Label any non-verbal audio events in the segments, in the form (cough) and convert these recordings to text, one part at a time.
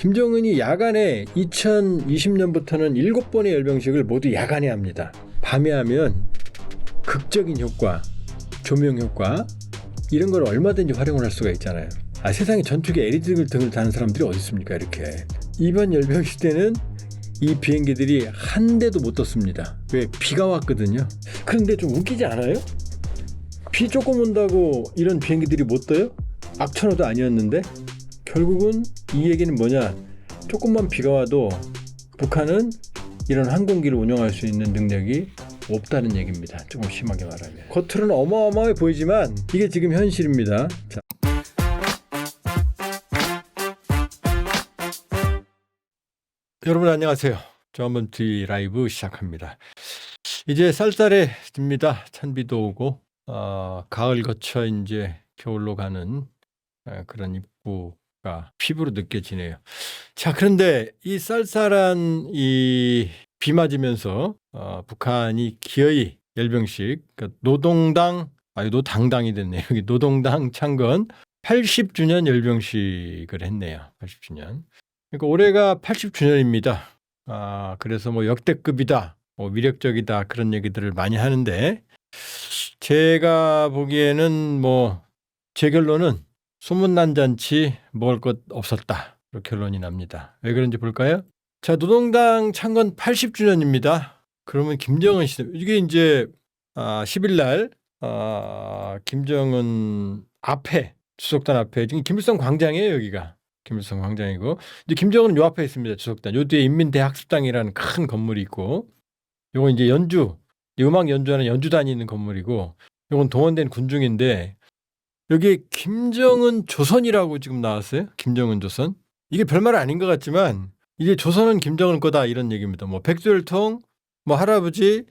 김정은이 야간에 2020년부터는 7번의 열병식을 모두 야간에 합니다. 밤에 하면 극적인 효과, 조명 효과 이런 걸 얼마든지 활용을 할 수가 있잖아요. 아, 세상에 전투기 엘리트 등을 타는 사람들이 어디 있습니까? 이렇게. 이번 열병식 때는 이 비행기들이 한 대도 못 떴습니다. 왜? 비가 왔거든요. 그런데 좀 웃기지 않아요? 비 조금 온다고 이런 비행기들이 못 떠요? 악천후도 아니었는데 결국은 이 얘기는 뭐냐? 조금만 비가 와도 북한은 이런 항공기를 운영할 수 있는 능력이 없다는 얘기입니다. 조금 심하게 말하면. 겉으로는 어마어마해 보이지만 이게 지금 현실입니다. 자. 여러분 안녕하세요. 저먼트 라이브 시작합니다. 이제 쌀쌀해집니다. 찬비도 오고 어, 가을 거쳐 이제 겨울로 가는 어, 그런 입구가 피부로 느껴지네요. 자 그런데 이 쌀쌀한 이 비 맞으면서 어, 북한이 기어이 열병식 그러니까 노동당 아유 노당당이 됐네요. 여기 노동당 창건 80주년 열병식을 했네요. 80주년. 그러니까 올해가 80주년입니다. 아, 그래서 뭐 역대급이다, 뭐 위력적이다 그런 얘기들을 많이 하는데 제가 보기에는 뭐 제 결론은 소문난 잔치 먹을 것 없었다. 이렇게 결론이 납니다. 왜 그런지 볼까요? 자, 노동당 창건 80주년입니다. 그러면 김정은 시 이게 이제 아, 10일 날 아, 김정은 앞에 주석단 앞에 지금 김일성 광장이에요 여기가 김일성 광장이고 이제 김정은은 요 앞에 있습니다 주석단 요 뒤에 인민대학습당이라는 큰 건물이 있고 요거 이제 연주 음악 연주하는 연주단이 있는 건물이고 요건 동원된 군중인데 여기 김정은 조선이라고 지금 나왔어요 김정은 조선 이게 별말 아닌 것 같지만 이제 조선은 김정은 거다 이런 얘기입니다 뭐 백두혈통 뭐 할아버지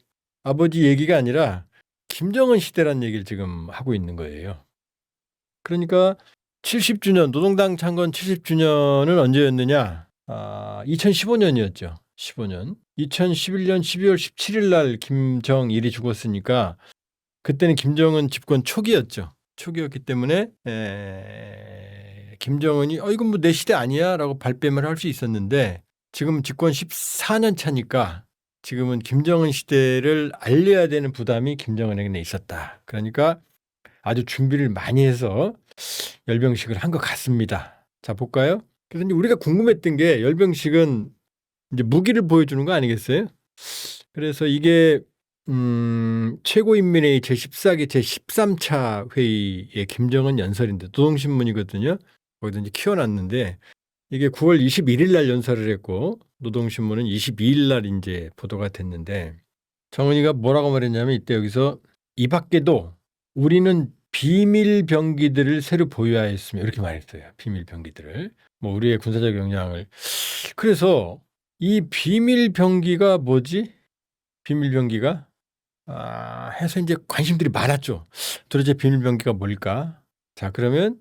아버지 얘기가 아니라 김정은 시대란 얘기를 지금 하고 있는 거예요. 그러니까 70주년 노동당 창건 70주년은 언제였느냐? 아, 2015년이었죠. 15년. 2011년 12월 17일 날 김정일이 죽었으니까 그때는 김정은 집권 초기였죠. 초기였기 때문에 에... 김정은이 어 이건 뭐 내 시대 아니야라고 발뺌을 할 수 있었는데 지금 집권 14년 차니까 지금은 김정은 시대를 알려야 되는 부담이 김정은에게 있었다. 그러니까 아주 준비를 많이 해서 열병식을 한 것 같습니다. 자, 볼까요? 그래서 우리가 궁금했던 게 열병식은 이제 무기를 보여주는 거 아니겠어요? 그래서 이게 음, 최고인민회의 제14기 제13차 회의의 김정은 연설인데 노동신문이거든요. 거기다 이제 키워놨는데 이게 9월 21일 날 연설을 했고 노동신문은 22일 날 이제 보도가 됐는데 정은이가 뭐라고 말했냐면 이때 여기서 이 밖에도 우리는 비밀 병기들을 새로 보유하였으며 이렇게 말했어요. 비밀 병기들을 뭐 우리의 군사적 역량을 그래서 이 비밀 병기가 뭐지? 비밀 병기가 아, 해서 이제 관심들이 많았죠. 도대체 비밀 병기가 뭘까? 자 그러면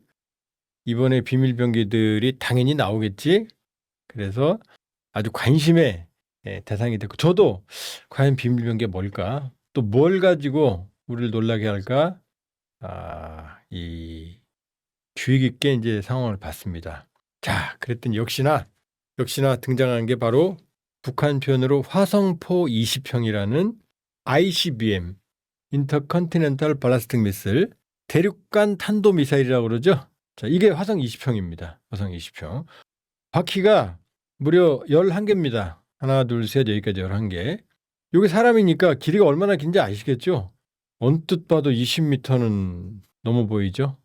이번에 비밀 병기들이 당연히 나오겠지. 그래서 아주 관심의 예, 대상이 됐고 저도 과연 비밀 병기가 뭘까? 또 뭘 가지고 우리를 놀라게 할까? 아, 이 주의 깊게 이제 상황을 봤습니다. 자, 그랬더니 역시나 역시나 등장한 게 바로 북한 표현으로 화성포 20 형이라는 ICBM 인터컨티넨탈 발라스틱 미슬 대륙간 탄도 미사일이라고 그러죠. 자, 이게 화성 20형입니다. 화성 20형. 바퀴가 무려 11개입니다. 하나, 둘, 셋, 여기까지 11개. 요게 사람이니까 길이가 얼마나 긴지 아시겠죠? 언뜻 봐도 20m는 넘어 보이죠?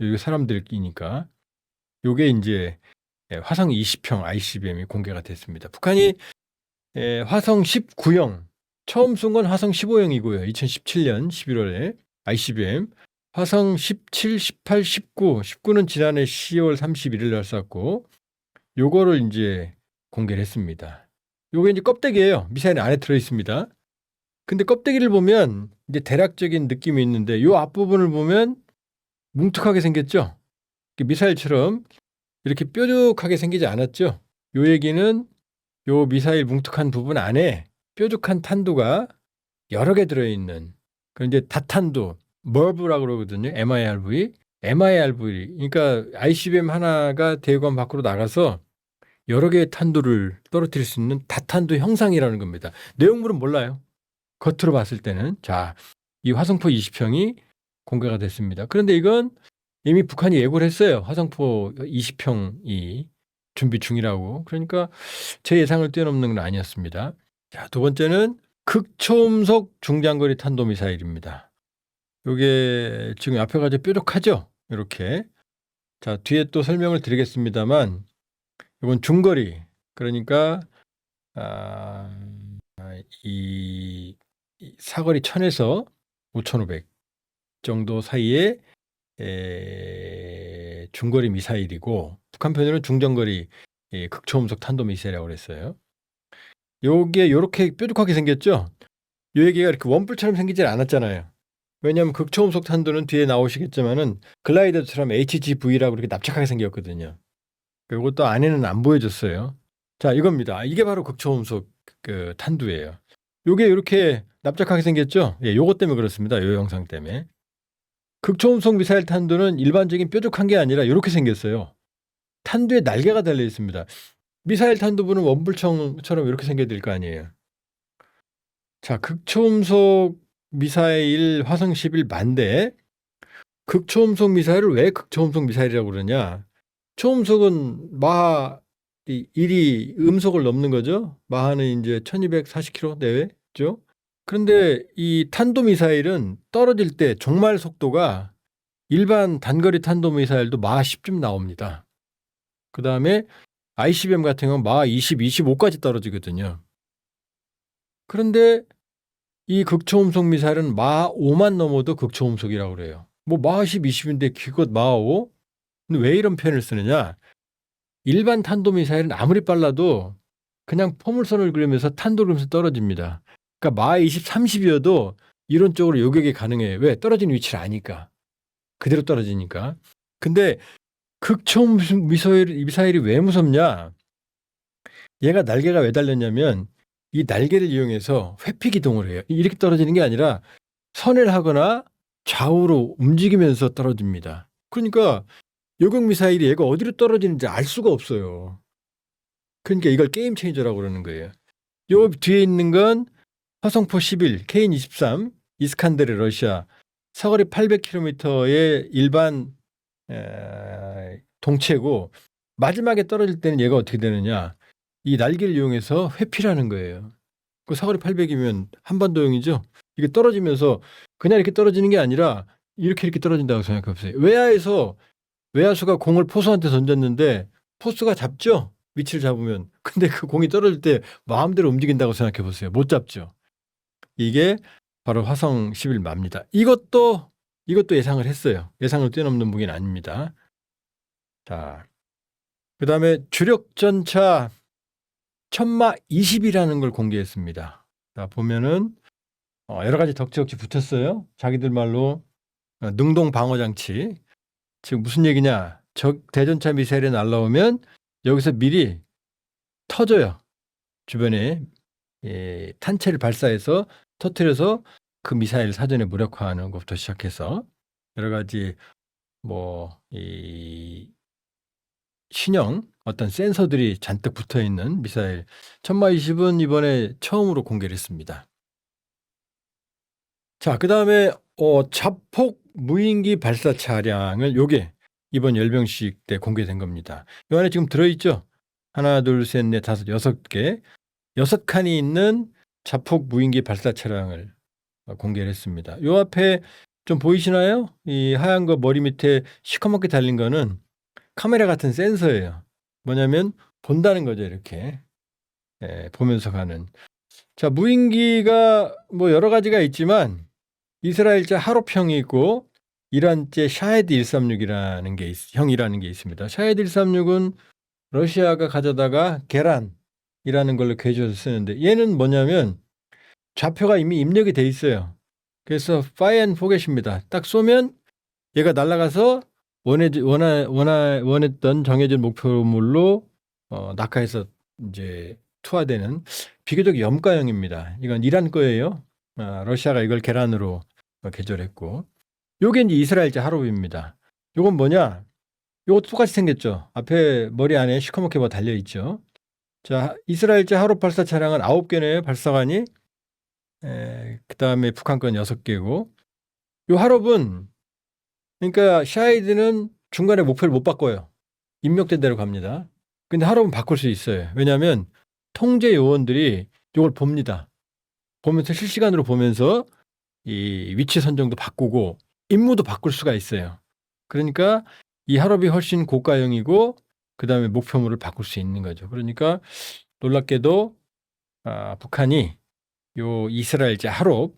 여기 사람들 끼니까. 요게 이제 예, 화성 20형 ICBM이 공개가 됐습니다. 북한이 예, 화성 19형, 처음 쏜 건 화성 15형이고요. 2017년 11월에 ICBM. 화성 17, 18, 19, 19는 지난해 10월 31일 날 쐈고, 요거를 이제 공개를 했습니다. 요게 이제 껍데기예요. 미사일 안에 들어 있습니다. 근데 껍데기를 보면 이제 대략적인 느낌이 있는데 요 앞부분을 보면 뭉툭하게 생겼죠. 미사일처럼 이렇게 뾰족하게 생기지 않았죠. 요 얘기는 요 미사일 뭉툭한 부분 안에 뾰족한 탄두가 여러 개 들어있는 그 이제 다탄두 머브라고 그러거든요. MIRV. MIRV. 그러니까 ICBM 하나가 대관 밖으로 나가서 여러 개의 탄두를 떨어뜨릴 수 있는 다탄두 형상이라는 겁니다. 내용물은 몰라요. 겉으로 봤을 때는 자, 이 화성포 20평이 공개가 됐습니다. 그런데 이건 이미 북한이 예고를 했어요. 화성포 20평이 준비 중이라고. 그러니까 제 예상을 뛰어넘는 건 아니었습니다. 자, 두 번째는 극초음속 중장거리 탄도미사일입니다. 요게 지금 앞에 가지 뾰족하죠? 이렇게. 자, 뒤에 또 설명을 드리겠습니다만 이건 중거리. 그러니까 아, 이, 이 사거리 1000에서 5500 정도 사이에 에, 중거리 미사일이고 북한 편으로는 중장거리 예, 극초음속 탄도미사일이라고 그랬어요. 요게 요렇게 뾰족하게 생겼죠? 요 얘기가 이렇게 원뿔처럼 생기질 않았잖아요. 왜냐하면 극초음속 탄도는 뒤에 나오시겠지만은 글라이더처럼 HGV라고 이렇게 납작하게 생겼거든요. 이것도 안에는 안 보여줬어요. 자, 이겁니다. 이게 바로 극초음속 그 탄두예요. 요게 이렇게 납작하게 생겼죠? 예, 요것 때문에 그렇습니다. 요 영상 때문에. 극초음속 미사일 탄두는 일반적인 뾰족한 게 아니라 이렇게 생겼어요. 탄두에 날개가 달려 있습니다. 미사일 탄두부는 원불청처럼 이렇게 생겨야 될거 아니에요. 자, 극초음속 미사일 화성 11 만대. 극초음속 미사일을 왜 극초음속 미사일이라고 그러냐? 초음속은 마하 1이 음속을 넘는 거죠. 마하는 이제 1240km 내외죠. 그런데 이 탄도 미사일은 떨어질 때 종말 속도가 일반 단거리 탄도 미사일도 마하 10쯤 나옵니다. 그 다음에 ICBM 같은 경우는 마하 20, 25까지 떨어지거든요. 그런데 이 극초음속 미사일은 마하 5만 넘어도 극초음속이라고 그래요. 뭐 마하 10, 20인데 기껏 마하 5? 근데 왜 이런 표현을 쓰느냐? 일반 탄도미사일은 아무리 빨라도 그냥 포물선을 그리면서 탄도를 그리면서 떨어집니다. 그러니까 마하 20, 30이어도 이론적으로 요격이 가능해요. 왜? 떨어지는 위치를 아니까. 그대로 떨어지니까. 근데 극초음속 미사일, 미사일이 왜 무섭냐? 얘가 날개가 왜 달렸냐면 이 날개를 이용해서 회피 기동을 해요. 이렇게 떨어지는 게 아니라 선을 하거나 좌우로 움직이면서 떨어집니다. 그러니까 요격 미사일이 얘가 어디로 떨어지는지 알 수가 없어요. 그러니까 이걸 게임 체인저라고 그러는 거예요. 요 뒤에 있는 건 화성포 11, 케인 23, 이스칸데르 러시아 사거리 800km의 일반 에, 동체고 마지막에 떨어질 때는 얘가 어떻게 되느냐? 이 날개를 이용해서 회피라는 거예요. 그 사거리 800이면 한반도용이죠. 이게 떨어지면서 그냥 이렇게 떨어지는 게 아니라 이렇게 이렇게 떨어진다고 생각해 보세요. 외야에서 외야수가 공을 포수한테 던졌는데 포수가 잡죠. 위치를 잡으면. (laughs) 근데 그 공이 떨어질 때 마음대로 움직인다고 생각해 보세요. 못 잡죠. 이게 바로 화성 11마입니다. 이것도 이것도 예상을 했어요. 예상을 뛰어넘는 무기는 아닙니다. 자, 그 다음에 주력 전차 천마 20이라는 걸 공개했습니다. 자, 보면은 어, 여러 가지 덕지덕지 붙였어요. 자기들 말로 어, 능동 방어 장치. 지금 무슨 얘기냐? 적 대전차 미사일이 날라오면 여기서 미리 터져요. 주변에 예, 탄체를 발사해서 터트려서 그 미사일 사전에 무력화하는 것부터 시작해서 여러 가지 뭐 이 신형 어떤 센서들이 잔뜩 붙어 있는 미사일 천마 20은 이번에 처음으로 공개를 했습니다. 자, 그다음에 어 자폭 무인기 발사 차량을 요게 이번 열병식 때 공개된 겁니다. 요 안에 지금 들어 있죠? 하나, 둘, 셋, 넷, 다섯, 여섯 개. 여섯 칸이 있는 자폭 무인기 발사 차량을 공개를 했습니다. 요 앞에 좀 보이시나요? 이 하얀 거 머리 밑에 시커멓게 달린 거는 카메라 같은 센서예요. 뭐냐면 본다는 거죠, 이렇게. 예, 보면서 가는. 자, 무인기가 뭐 여러 가지가 있지만 이스라엘제 하로평이 있고 이란제 샤헤드 136이라는 게 있, 형이라는 게 있습니다. 샤헤드 136은 러시아가 가져다가 계란이라는 걸로 개조해서 쓰는데 얘는 뭐냐면 좌표가 이미 입력이 돼 있어요. 그래서 파이 앤 포겟입니다. 딱 쏘면 얘가 날아가서 원해 원하, 원하, 원했던 정해진 목표물로 어, 낙하해서 이제 투하되는 비교적 염가형입니다. 이건 이란 거예요. 아, 러시아가 이걸 계란으로 개조했고, 요게 이제 이스라엘제 하롭입니다. 요건 뭐냐? 요것도 똑같이 생겼죠. 앞에 머리 안에 시커멓게 뭐 달려 있죠. 자, 이스라엘제 하롭 발사 차량은 9개네요. 발사관이. 에, 그다음에 북한 건 6개고. 요 하롭은 그러니까 샤이드는 중간에 목표를 못 바꿔요. 입력된 대로 갑니다. 근데 하롭은 바꿀 수 있어요. 왜냐하면 통제 요원들이 이걸 봅니다. 보면서 실시간으로 보면서 이 위치 선정도 바꾸고 임무도 바꿀 수가 있어요. 그러니까 이 하롭이 훨씬 고가형이고 그 다음에 목표물을 바꿀 수 있는 거죠. 그러니까 놀랍게도 아, 북한이 요 이스라엘 제 하롭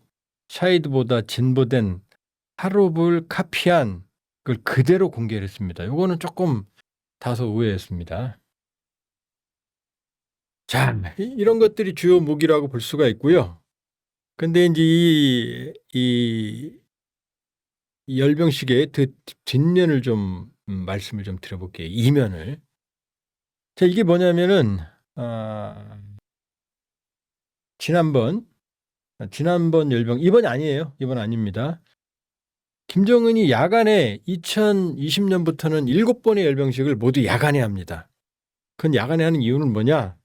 샤이드보다 진보된 하롭을 카피한 그걸 그대로 공개를 했습니다. 요거는 조금 다소 의외였습니다. 자, 이- 이런 것들이 주요 무기라고 볼 수가 있고요. 근데 이제 이, 이, 이 열병식의 그 뒷면을 좀 음, 말씀을 좀 드려볼게요. 이면을. 자, 이게 뭐냐면은 아, 지난번 아, 지난번 열병 이번이 아니에요. 이번 아닙니다. 김정은이 야간에 2020년부터는 7번의 열병식을 모두 야간에 합니다. 그건 야간에 하는 이유는 뭐냐?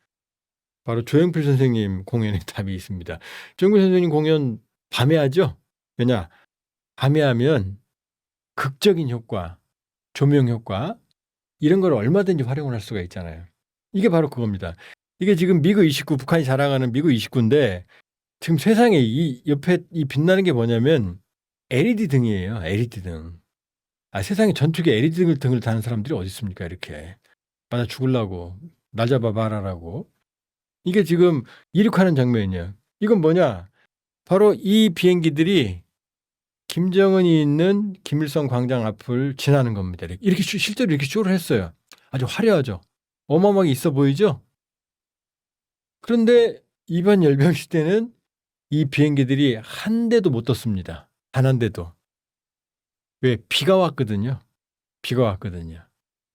바로 조영필 선생님 공연에 (laughs) 답이 있습니다. 조영필 선생님 공연 밤에 하죠? 왜냐? 밤에 하면 극적인 효과, 조명 효과 이런 걸 얼마든지 활용을 할 수가 있잖아요. 이게 바로 그겁니다. 이게 지금 미그 29 북한이 자랑하는 미그 29인데 지금 세상에 이 옆에 이 빛나는 게 뭐냐면 LED 등이에요. LED 등. 아 세상에 전투기 LED 등을 등을 다는 사람들이 어디 있습니까? 이렇게 맞아 죽을라고 날 잡아 말하라고 이게 지금 이륙하는 장면이에요. 이건 뭐냐? 바로 이 비행기들이 김정은이 있는 김일성 광장 앞을 지나는 겁니다. 이렇게. 슈- 실제로 이렇게 쇼를 했어요. 아주 화려하죠. 어마어마하게 있어 보이죠? 그런데 이번 열병식 때는 이 비행기들이 한 대도 못 떴습니다. 단 한 대도. 왜? 비가 왔거든요. 비가 왔거든요.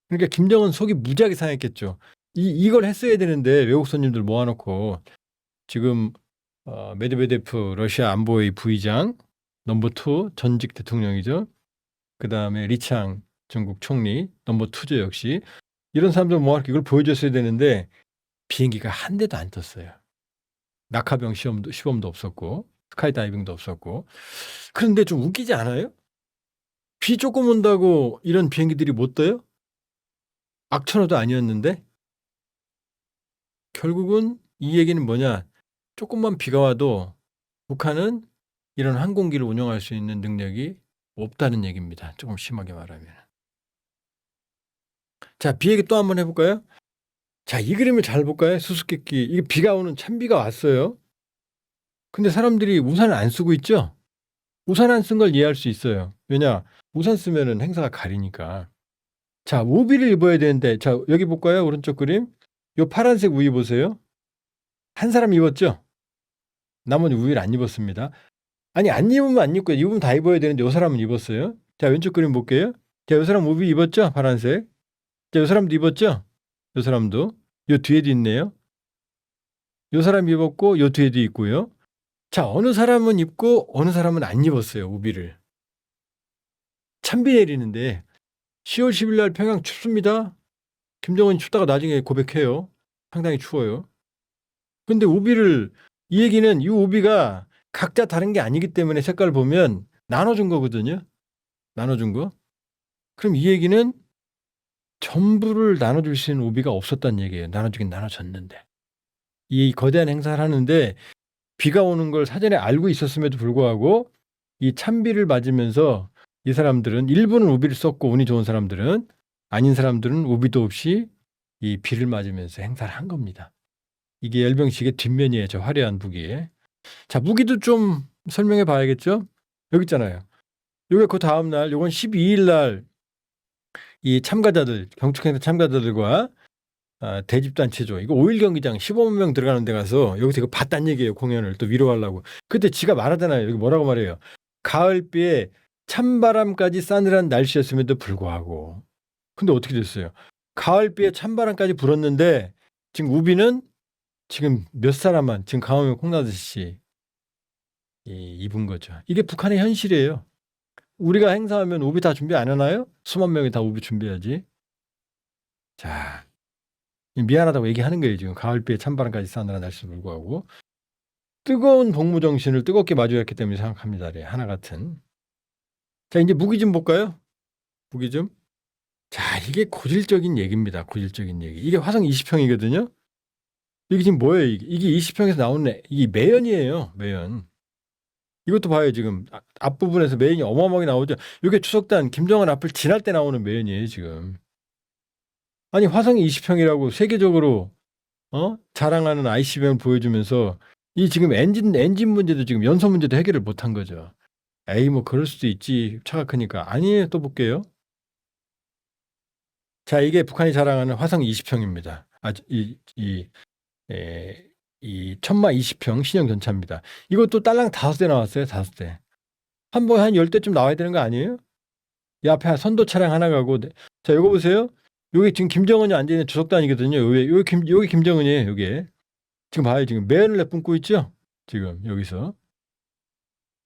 그러니까 김정은 속이 무지하게 상했겠죠. 이, 이걸 했어야 되는데 외국 손님들 모아놓고 지금 어, 메드베데프 러시아 안보의 부의장 넘버 투 전직 대통령이죠. 그 다음에 리창 중국 총리 넘버 투죠 역시 이런 사람들 모아놓고 이걸 보여줬어야 되는데 비행기가 한 대도 안 떴어요. 낙하병 시험도 시범도 없었고 스카이다이빙도 없었고 그런데 좀 웃기지 않아요? 비 조금 온다고 이런 비행기들이 못 떠요? 악천후도 아니었는데 결국은 이 얘기는 뭐냐? 조금만 비가 와도 북한은 이런 항공기를 운영할 수 있는 능력이 없다는 얘기입니다. 조금 심하게 말하면. 자, 비 얘기 또 한번 해볼까요? 자, 이 그림을 잘 볼까요? 수수께끼. 이게 비가 오는 찬비가 왔어요. 근데 사람들이 우산을 안 쓰고 있죠? 우산 안 쓴 걸 이해할 수 있어요. 왜냐? 우산 쓰면은 행사가 가리니까. 자, 우비를 입어야 되는데, 자, 여기 볼까요? 오른쪽 그림. 요 파란색 우비 보세요. 한 사람 입었죠? 나머지 우비를 안 입었습니다. 아니, 안 입으면 안 입고, 입으면 다 입어야 되는데, 요 사람은 입었어요. 자, 왼쪽 그림 볼게요. 자, 요 사람 우비 입었죠? 파란색. 자, 요 사람도 입었죠? 요 사람도. 요 뒤에도 있네요. 요 사람 입었고, 요 뒤에도 있고요. 자, 어느 사람은 입고, 어느 사람은 안 입었어요, 우비를. 찬비 내리는데, 10월 10일 날 평양 춥습니다. 김정은이 춥다가 나중에 고백해요. 상당히 추워요. 근데 우비를 이 얘기는 이 우비가 각자 다른 게 아니기 때문에 색깔을 보면 나눠준 거거든요. 나눠준 거. 그럼 이 얘기는 전부를 나눠줄 수 있는 우비가 없었다는 얘기예요. 나눠주긴 나눠줬는데. 이 거대한 행사를 하는데 비가 오는 걸 사전에 알고 있었음에도 불구하고 이 찬비를 맞으면서 이 사람들은 일부는 우비를 썼고 운이 좋은 사람들은 아닌 사람들은 우비도 없이 이 비를 맞으면서 행사를 한 겁니다. 이게 열병식의 뒷면이에요. 저 화려한 무기에. 자, 무기도 좀 설명해 봐야겠죠? 여기 있잖아요. 요게 그 다음 날, 요건 12일 날 이 참가자들, 경축행사 참가자들과 아, 대집단체죠. 이거 5일 경기장 15만 명 들어가는 데 가서 여기서 이거 봤단 얘기예요. 공연을 또 위로하려고. 그때 지가 말하잖아요. 여기 뭐라고 말해요. 가을비에 찬바람까지 싸늘한 날씨였음에도 불구하고. 근데 어떻게 됐어요? 가을비에 찬바람까지 불었는데 지금 우비는 지금 몇 사람만 지금 강화면 콩나듯이 이- 입은 거죠. 이게 북한의 현실이에요. 우리가 행사하면 우비 다 준비 안 하나요? 수만 명이 다 우비 준비하지. 자, 미안하다고 얘기하는 거예요. 지금 가을비에 찬바람까지 싸느라 날씨도 불구하고 뜨거운 복무 정신을 뜨겁게 마주했기 때문에 생각합니다. 네, 하나 같은. 자, 이제 무기 좀 볼까요? 무기 좀. 자, 이게 고질적인 얘기입니다. 고질적인 얘기. 이게 화성 20평이거든요. 이게 지금 뭐예요? 이게, 이게 20평에서 나오는 이게 매연이에요. 매연. 이것도 봐요. 지금 아- 앞부분에서 매연이 어마어마하게 나오죠. 이게 추석단 김정은 앞을 지날 때 나오는 매연이에요. 지금. 아니 화성이 20평이라고 세계적으로 어? 자랑하는 ICBM을 보여주면서 이 지금 엔진 엔진 문제도 지금 연소 문제도 해결을 못한 거죠. 에이 뭐 그럴 수도 있지 차가 크니까 아니에요 또 볼게요. 자 이게 북한이 자랑하는 화성 20평입니다. 아이이 에, 이 천마 20평 신형 전차입니다. 이것도 딸랑 다섯 대 나왔어요 다섯 대. 한 번에 한 열 대쯤 나와야 되는 거 아니에요? 이 앞에 선도 차량 하나 가고 자 이거 보세요. 여기 지금 김정은이 앉아 있는 주석단이거든요. 여기 여기 김 여기 김정은이에요. 여기 지금 봐요. 지금 매연을 내뿜고 있죠. 지금 여기서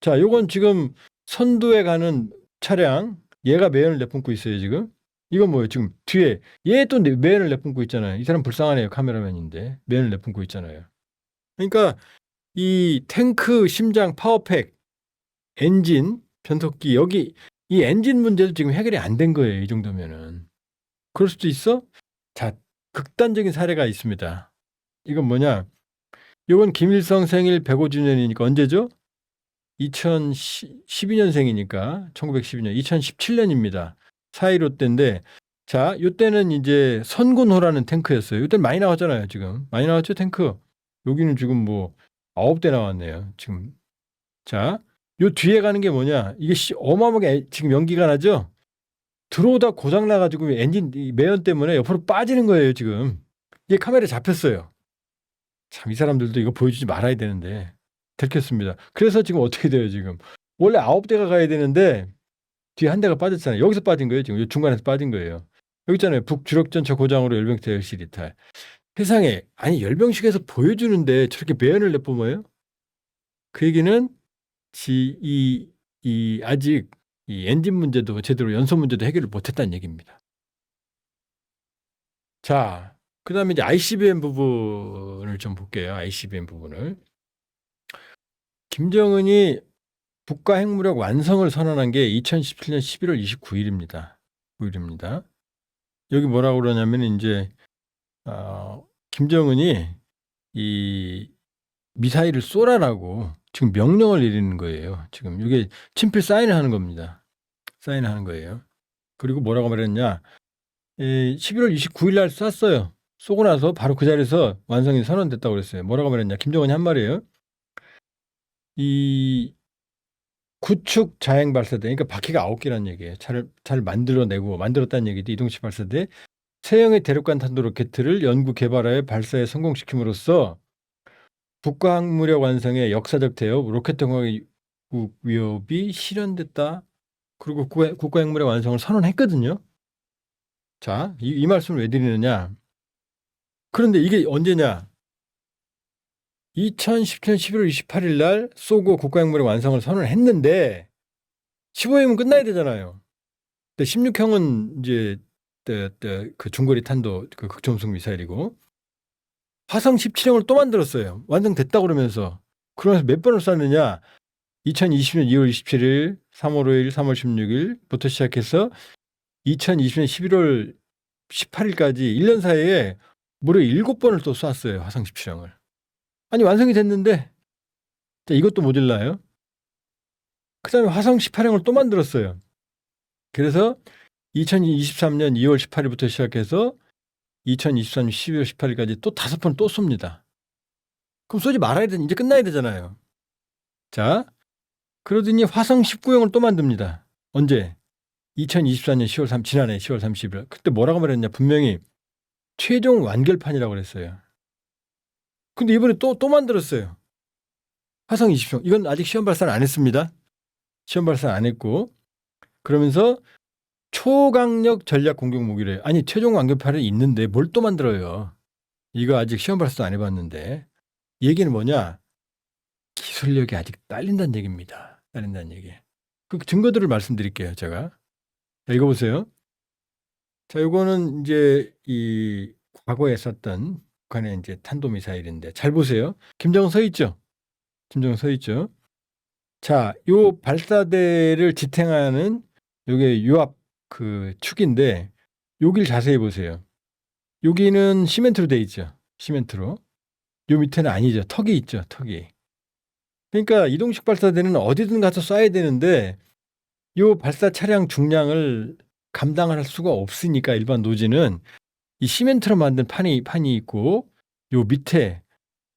자 요건 지금 선두에 가는 차량 얘가 매연을 내뿜고 있어요. 지금 이건 뭐예요? 지금 뒤에 얘 또 매연을 내뿜고 있잖아요. 이 사람 불쌍하네요. 카메라맨인데 매연을 내뿜고 있잖아요. 그러니까 이 탱크 심장 파워팩 엔진 변속기 여기 이 엔진 문제도 지금 해결이 안 된 거예요. 이 정도면은. 그럴 수도 있어? 자, 극단적인 사례가 있습니다. 이건 뭐냐? 이건 김일성 생일 105주년이니까 언제죠? 2012년생이니까 1912년, 2017년입니다. 4.15 때인데 자, 요때는 이제 선군호라는 탱크였어요. 요때는 많이 나왔잖아요, 지금. 많이 나왔죠, 탱크. 여기는 지금 뭐 9대 나왔네요. 지금. 자, 요 뒤에 가는 게 뭐냐? 이게 씨- 어마어마하게 지금 연기가 나죠? 들어오다 고장 나가지고 엔진 이 매연 때문에 옆으로 빠지는 거예요 지금. 이게 카메라에 잡혔어요. 참 이 사람들도 이거 보여주지 말아야 되는데 들켰습니다. 그래서 지금 어떻게 돼요 지금? 원래 아홉 대가 가야 되는데 뒤에 한 대가 빠졌잖아요. 여기서 빠진 거예요 지금. 요 중간에서 빠진 거예요. 여기 있잖아요. 북주력전차 고장으로 열병대 열실 이탈. 세상에 아니 열병식에서 보여주는데 저렇게 매연을 내뿜어요? 그 얘기는 지, 이, 이 아직 이 엔진 문제도 제대로 연소 문제도 해결을 못했다는 얘기입니다. 자, 그 다음에 이제 ICBM 부분을 좀 볼게요. ICBM 부분을. 김정은이 국가 핵무력 완성을 선언한 게 2017년 11월 29일입니다. 9일입니다. 여기 뭐라고 그러냐면 이제 어, 김정은이 이 미사일을 쏘라라고 지금 명령을 내리는 거예요. 지금 이게 친필 사인을 하는 겁니다. 사인을 하는 거예요. 그리고 뭐라고 말했냐? 에, 11월 29일 날 쐈어요. 쏘고 나서 바로 그 자리에서 완성이 선언됐다고 그랬어요. 뭐라고 말했냐? 김정은이 한 말이에요. 이 구축 자행 발사대, 그러니까 바퀴가 아홉 개라는 얘기예요. 차를 잘 만들어내고 만들었다는 얘기도 이동식 발사대 세형의 대륙간 탄도 로켓을 연구 개발하여 발사에 성공시킴으로써 국가 항무력 완성의 역사적 대업, 로켓 통합의 위협이 실현됐다. 그리고 국가, 핵무력 완성을 선언했거든요. 자, 이, 이 말씀을 왜 드리느냐? 그런데 이게 언제냐? 2017년 11월 28일 날 쏘고 국가 핵무력 완성을 선언 했는데 15형은 끝나야 되잖아요. 근데 16형은 이제 그 중거리 탄도 그 극초음속 미사일이고 화성 17형을 또 만들었어요. 완성됐다 그러면서. 그러면서 몇 번을 쐈느냐? 2020년 2월 27일, 3월 5일, 3월 16일부터 시작해서 2020년 11월 18일까지 1년 사이에 무려 7번을 또 쐈어요. 화성 17형을. 아니 완성이 됐는데 자, 이것도 모질라요. 그 다음에 화성 18형을 또 만들었어요. 그래서 2023년 2월 18일부터 시작해서 2023년 12월 18일까지 또 다섯 번 또 쏩니다. 그럼 쏘지 말아야 돼. 이제 끝나야 되잖아요. 자, 그러더니 화성 19형을 또 만듭니다. 언제? 2024년 10월 3 지난해 10월 30일. 그때 뭐라고 말했냐? 분명히 최종 완결판이라고 그랬어요. 근데 이번에 또또 만들었어요. 화성 20형. 이건 아직 시험 발사를 안 했습니다. 시험 발사 안 했고 그러면서 초강력 전략 공격 무기를 아니 최종 완결판이 있는데 뭘 또 만들어요. 이거 아직 시험 발사도 안 해봤는데 얘기는 뭐냐? 기술력이 아직 딸린다는 얘기입니다. 딸린다는 얘기. 그 증거들을 말씀드릴게요. 제가 자, 읽어보세요. 자, 요거는 이제 이 과거에 썼던 북한의 이제 탄도 미사일인데 잘 보세요. 김정은 서 있죠? 김정은 서 있죠? 자, 요 발사대를 지탱하는 요게 유압 그 축인데 여길 자세히 보세요. 여기는 시멘트로 돼 있죠. 시멘트로. 요 밑에는 아니죠. 턱이 있죠. 턱이. 그러니까 이동식 발사대는 어디든 가서 쏴야 되는데 요 발사 차량 중량을 감당할 수가 없으니까 일반 노지는 이 시멘트로 만든 판이 판이 있고 요 밑에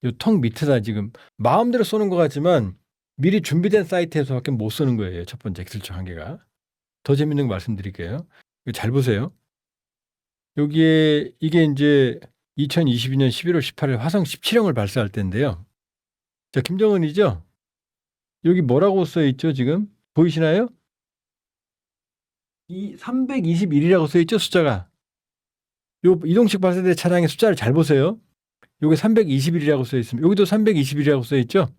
요 턱 밑에다 지금 마음대로 쏘는 것 같지만 미리 준비된 사이트에서밖에 못 쏘는 거예요. 첫 번째 기술적 한계가. 더 재밌는 거 말씀드릴게요. 잘 보세요. 여기에 이게 이제 2022년 11월 18일 화성 17형을 발사할 때인데요. 자, 김정은이죠? 여기 뭐라고 써 있죠, 지금? 보이시나요? 이 321이라고 써 있죠, 숫자가. 요 이동식 발사대 차량의 숫자를 잘 보세요. 요게 321이라고 써 있습니다. 여기도 321이라고 써 있죠?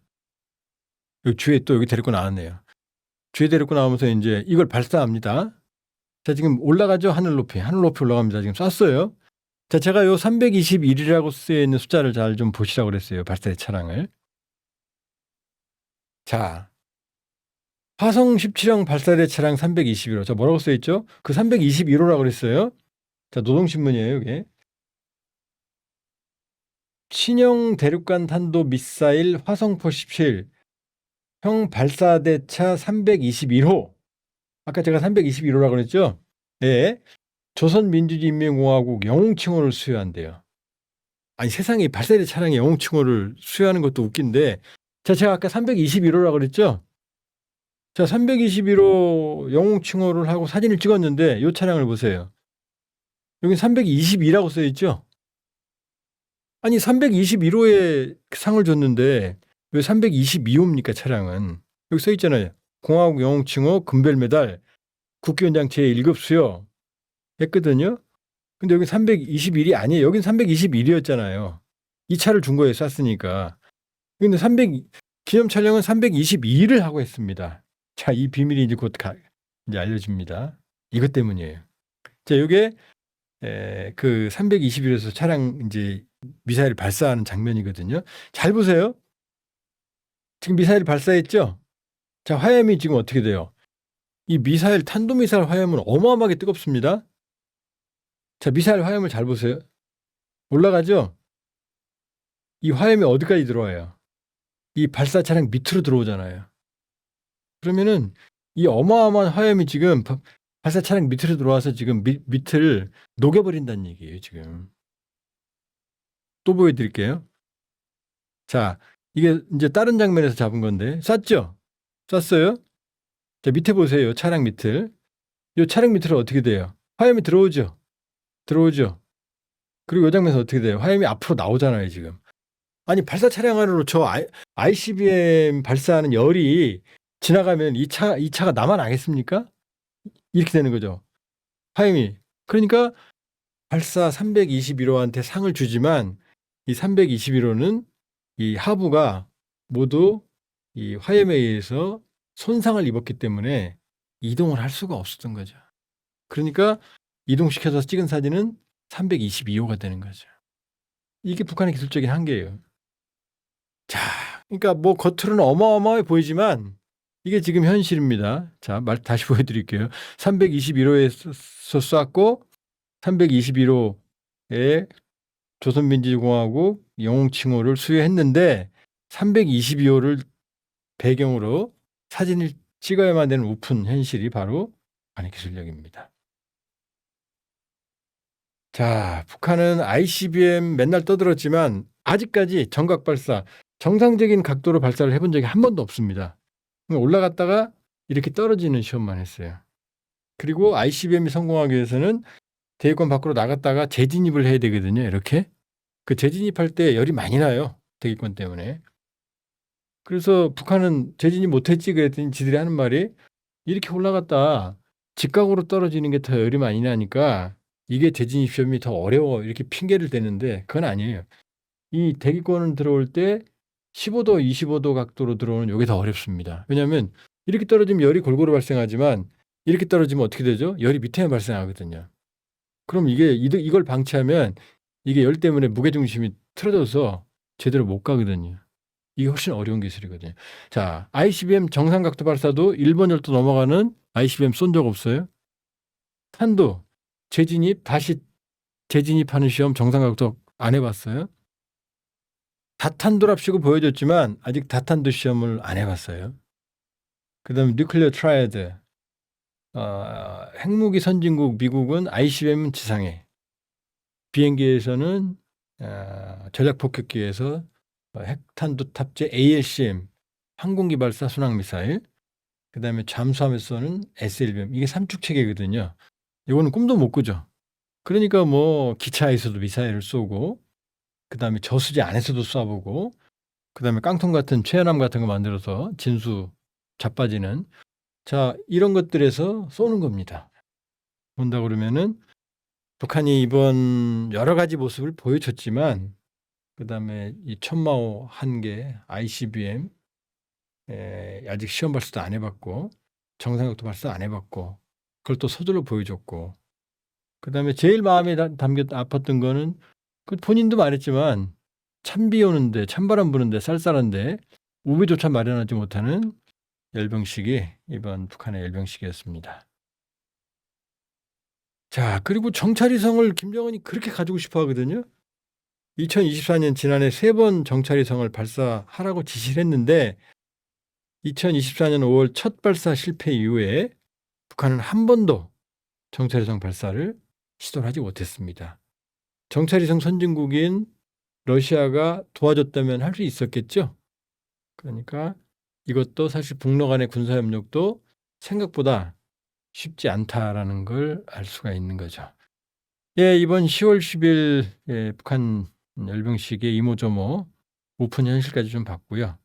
요 주에 또 여기 데리고 나왔네요. 주에 데리고 나오면서 이제 이걸 발사합니다. 자, 지금 올라가죠? 하늘 높이. 하늘 높이 올라갑니다. 지금 쐈어요. 자, 제가 요 321이라고 쓰여 있는 숫자를 잘 좀 보시라고 그랬어요. 발사대 차량을. 자, 화성 17형 발사대 차량 321호. 자, 뭐라고 써 있죠? 그 321호라고 그랬어요. 자, 노동신문이에요, 이게. 신형 대륙간 탄도 미사일 화성포 17, 형 발사대차 321호. 아까 제가 321호라고 그랬죠? 예. 조선민주주의인민공화국 영웅칭호를 수여한대요. 아니 세상에 발사대 차량의 영웅칭호를 수여하는 것도 웃긴데 자 제가 아까 321호라고 그랬죠? 자 321호 영웅칭호를 하고 사진을 찍었는데 이 차량을 보세요. 여기 322라고 써 있죠? 아니 321호에 상을 줬는데 왜 322호입니까 차량은? 여기 써 있잖아요. 공화국 영웅 칭호 금별 메달 국기원장 제1급 수여 했거든요. 근데 여기 321이 아니에요. 여긴 321이었잖아요. 이 차를 준 거예요. 쐈으니까. 근데 300 기념 촬영은 322를 하고 했습니다. 자, 이 비밀이 이제 곧 가, 이제 알려집니다. 이것 때문이에요. 자, 에, 그 321에서 차량 이제 미사일 발사하는 장면이거든요. 잘 보세요. 지금 미사일 발사했죠? 자, 화염이 지금 어떻게 돼요? 이 미사일 탄도미사일 화염은 어마어마하게 뜨겁습니다. 자, 미사일 화염을 잘 보세요. 올라가죠? 이 화염이 어디까지 들어와요? 이 발사 차량 밑으로 들어오잖아요. 그러면은 이 어마어마한 화염이 지금 바- 발사 차량 밑으로 들어와서 지금 밑, 밑을 녹여버린다는 얘기예요, 지금. 또 보여드릴게요. 자, 이게 이제 다른 장면에서 잡은 건데, 쐈죠? 쐈어요? 자, 밑에 보세요. 차량 밑을. 이 차량 밑으로 어떻게 돼요? 화염이 들어오죠? 들어오죠? 그리고 이 장면에서 어떻게 돼요? 화염이 앞으로 나오잖아요, 지금. 아니, 발사 차량 안으로 저 ICBM 발사하는 열이 지나가면 이 차, 이 차가 남아나겠습니까? 이렇게 되는 거죠. 화염이. 그러니까 발사 321호한테 상을 주지만 이 321호는 이 하부가 모두 이 화염에 의해서 손상을 입었기 때문에 이동을 할 수가 없었던 거죠. 그러니까 이동시켜서 찍은 사진은 322호가 되는 거죠. 이게 북한의 기술적인 한계예요. 자, 그러니까 뭐 겉으로는 어마어마해 보이지만 이게 지금 현실입니다. 자, 말 다시 보여드릴게요. 321호에서 쐈고 321호에 조선민주공화국 영웅 칭호를 수여했는데 322호를 배경으로 사진을 찍어야만 되는 우픈 현실이 바로 북한의 기술력입니다. 자, 북한은 ICBM 맨날 떠들었지만 아직까지 정각 발사, 정상적인 각도로 발사를 해본 적이 한 번도 없습니다. 올라갔다가 이렇게 떨어지는 시험만 했어요. 그리고 ICBM이 성공하기 위해서는 대기권 밖으로 나갔다가 재진입을 해야 되거든요. 이렇게. 그 재진입할 때 열이 많이 나요. 대기권 때문에. 그래서 북한은 재진입 못했지 그랬더니 지들이 하는 말이 이렇게 올라갔다 직각으로 떨어지는 게 더 열이 많이 나니까 이게 재진입 시험이 더 어려워 이렇게 핑계를 대는데 그건 아니에요. 이 대기권을 들어올 때 15도, 25도 각도로 들어오는 이게 더 어렵습니다. 왜냐하면 이렇게 떨어지면 열이 골고루 발생하지만 이렇게 떨어지면 어떻게 되죠? 열이 밑에 발생하거든요. 그럼 이게 이걸 방치하면 이게 열 때문에 무게 중심이 틀어져서 제대로 못 가거든요. 이게 훨씬 어려운 기술이거든요. 자, ICBM 정상 각도 발사도 일본 열도 넘어가는 ICBM 쏜 적 없어요. 탄도 재진입 다시 재진입하는 시험 정상 각도 안 해봤어요. 다탄도랍시고 보여줬지만 아직 다탄도 시험을 안 해봤어요. 그다음 뉴클리어 트라이드 어, 핵무기 선진국 미국은 ICBM 지상에 비행기에서는 어, 전략 폭격기에서 어, 핵탄두 탑재 ALCM 항공 기 발사 순항 미사일 그다음에 잠수함에서는 SLBM 이게 삼축 체계거든요. 이거는 꿈도 못 꾸죠. 그러니까 뭐 기차에서도 미사일을 쏘고 그다음에 저수지 안에서도 쏴보고 그다음에 깡통 같은 최연함 같은 거 만들어서 진수 자빠지는 자 이런 것들에서 쏘는 겁니다. 본다 그러면은 북한이 이번 여러 가지 모습을 보여줬지만 그다음에 이 천마호 한개 ICBM 에, 아직 시험 발사도 안 해봤고 정상각도 발사 안 해봤고 그걸 또 서둘러 보여줬고 그다음에 제일 마음에 다- 담겨 아팠던 거는 그 본인도 말했지만 찬비 오는데 찬바람 부는데 쌀쌀한데 우비조차 마련하지 못하는 열병식이 이번 북한의 열병식이었습니다. 자 그리고 정찰위성을 김정은이 그렇게 가지고 싶어 하거든요. 2024년 지난해 세 번 정찰위성을 발사하라고 지시를 했는데 2024년 5월 첫 발사 실패 이후에 북한은 한 번도 정찰위성 발사를 시도를 하지 못했습니다. 정찰위성 선진국인 러시아가 도와줬다면 할 수 있었겠죠. 그러니까 이것도 사실 북러 간의 군사 협력도 생각보다 쉽지 않다라는 걸 알 수가 있는 거죠. 예, 이번 10월 10일 예, 북한 열병식의 이모저모 오픈 현실까지 좀 봤고요.